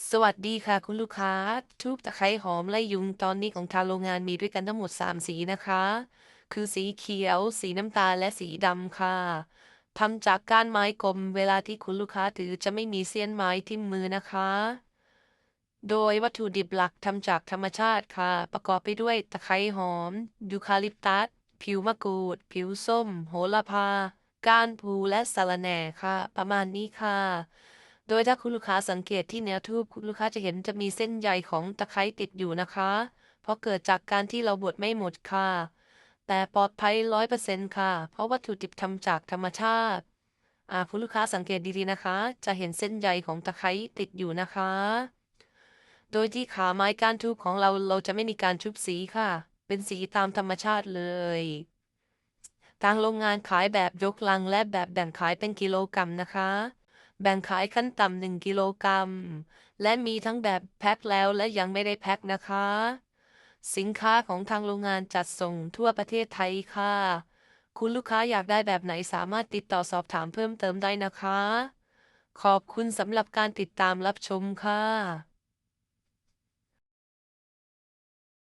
สวัสดีค่ะ คุณลูกค้า ทูบตะไคร้หอมไล่ยุงตอนนี้ของทางโรงงานมีด้วยกันทั้งหมด 3 สีนะคะ คือสีเขียว สีน้ำตาลและสีดำค่ะทำจากก้านไม้กลม เวลาที่คุณลูกค้าถือจะไม่มีเสี้ยนไม้ที่มือนะคะ โดยวัตถุดิบหลักทำจากธรรมชาติค่ะ ประกอบไปด้วยตะไคร้หอม ยูคาลิปตัส ผิวมะกรูด ผิวส้ม โหระพา ก้านพลูและสะระแหน่ค่ะ ประมาณนี้ค่ะ โดยถ้าคุณลูกค้าสังเกตที่เนื้อทูบคุณลูกค้าจะเห็นจะมีเส้นใยของตะไคร้ติดอยู่นะคะ เพราะเกิดจากการที่เราบดไม่หมดค่ะ แต่ปลอดภัยร้อยเปอร์เซ็นต์ค่ะ เพราะวัตถุดิบทำจากธรรมชาติอ่าคุณลูกค้าสังเกตดีๆนะคะ จะเห็นเส้นใยของตะไคร้ติดอยู่นะคะ โดยที่ขาไม้ก้านทูบของเราเราจะไม่มีการชุบสีค่ะ เป็นสีตามธรรมชาติเลยทางโรงงานขายแบบยกลังและแบบแบ่งขายเป็นกิโลกรัมนะคะ แบ่งขายขั้นต่ำหนึ่งกิโลกรัม และมีทั้งแบบแพ็คแล้วและยังไม่ได้แพ็คนะคะ สินค้าของทางโรงงานจัดส่งทั่วประเทศไทยค่ะ คุณลูกค้าอยากได้แบบไหนสามารถติดต่อสอบถามเพิ่มเติมได้นะคะ ขอบคุณสำหรับการติดตามรับชมค่ะ